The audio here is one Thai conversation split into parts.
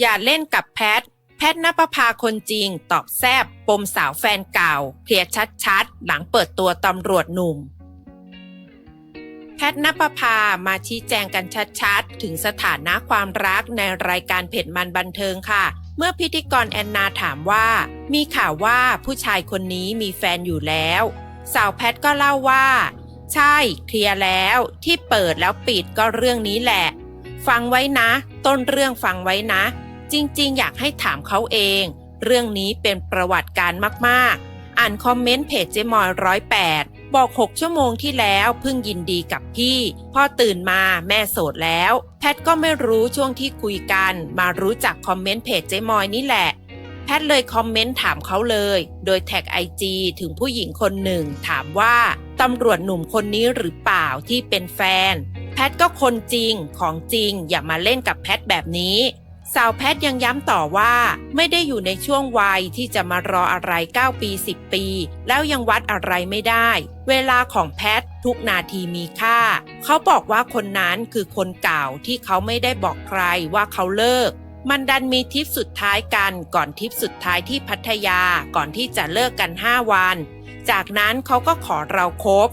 อย่าเล่นกับแพท แพทนปภาคนจริง ตอบแซบปมสาวแฟนเก่าเคลียร์ชัดๆ หลังเปิดตัวตำรวจหนุ่ม แพทนปภามาชี้แจงกันชัดๆ ถึงสถานะความรักในรายการเผ็ดมันบันเทิงค่ะ เมื่อพิธีกรแอนนาถามว่า มีข่าวว่าผู้ชายคนนี้มีแฟนอยู่แล้ว สาวแพทก็เล่าว่า ใช่เคลียร์แล้วที่เปิดแล้วปิดก็เรื่องนี้แหละฟังไว้นะ ต้นเรื่องฟังไว้นะ จริงๆ อยากให้ถามเขาเอง เรื่องนี้เป็นประวัติการมากๆ อ่านคอมเมนต์เพจเจมอยร้อยแปดบอก 6 ชั่วโมงที่แล้วเพิ่งยินดีกับพี่ พ่อตื่นมาแม่โสดแล้ว แพทก็ไม่รู้ช่วงที่คุยกัน มารู้จักคอมเมนต์เพจเจมอยนี่แหละ แพทเลยคอมเมนต์ถามเขาเลย โดยแท็กไอจีถึงผู้หญิงคนหนึ่ง ถามว่าตำรวจหนุ่มคนนี้หรือเปล่าที่เป็นแฟน แพทก็คนจริงของจริงอย่ามาเล่นกับแพทแบบนี้ สาวแพทยังย้ำต่อว่า ไม่ได้อยู่ในช่วงวัยที่จะมารออะไร 9 ปี 10 ปี แล้วยังวัดอะไรไม่ได้ เวลาของแพททุกนาทีมีค่า เขาบอกว่าคนนั้นคือคนเก่าที่เขาไม่ได้บอกใครว่าเขาเลิก มันดันมีทิปสุดท้ายกันก่อนทิปสุดท้ายที่พัทยาก่อนที่จะเลิกกัน 5 วัน จากนั้นเขาก็ขอเราคบ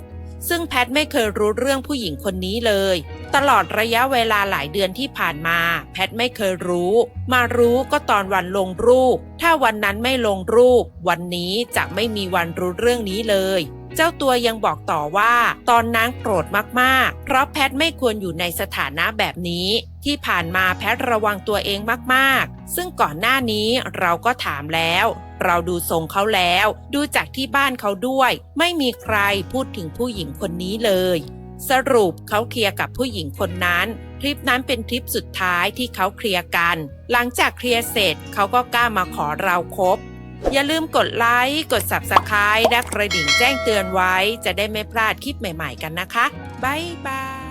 ซึ่งแพทไม่เคยรู้เรื่องผู้หญิงคนนี้เลย ตลอดระยะเวลาหลายเดือนที่ผ่านมา แพทไม่เคยรู้ มารู้ก็ตอนวันลงรูป ถ้าวันนั้นไม่ลงรูป วันนี้จะไม่มีวันรู้เรื่องนี้เลย เจ้าตัวยังบอกต่อว่า ตอนนั้นโกรธมากๆ เพราะแพทไม่ควรอยู่ในสถานะแบบนี้ ที่ผ่านมาแพทระวังตัวเองมากๆ ซึ่งก่อนหน้านี้เราก็ถามแล้วเราดูทรงเขาแล้ว ดูจากที่บ้านเขาด้วย ไม่มีใครพูดถึงผู้หญิงคนนี้เลย สรุปเขาเคลียร์กับผู้หญิงคนนั้นทริปนั้นเป็นทริปสุดท้ายที่เขาเคลียร์กัน หลังจากเคลียร์เสร็จเขาก็กล้ามาขอเราคบอย่าลืมกดไลค์กด Subscribe และกระดิ่งแจ้งเตือนไว้ จะได้ไม่พลาดคลิปใหม่ๆกันนะคะ บ๊ายบาย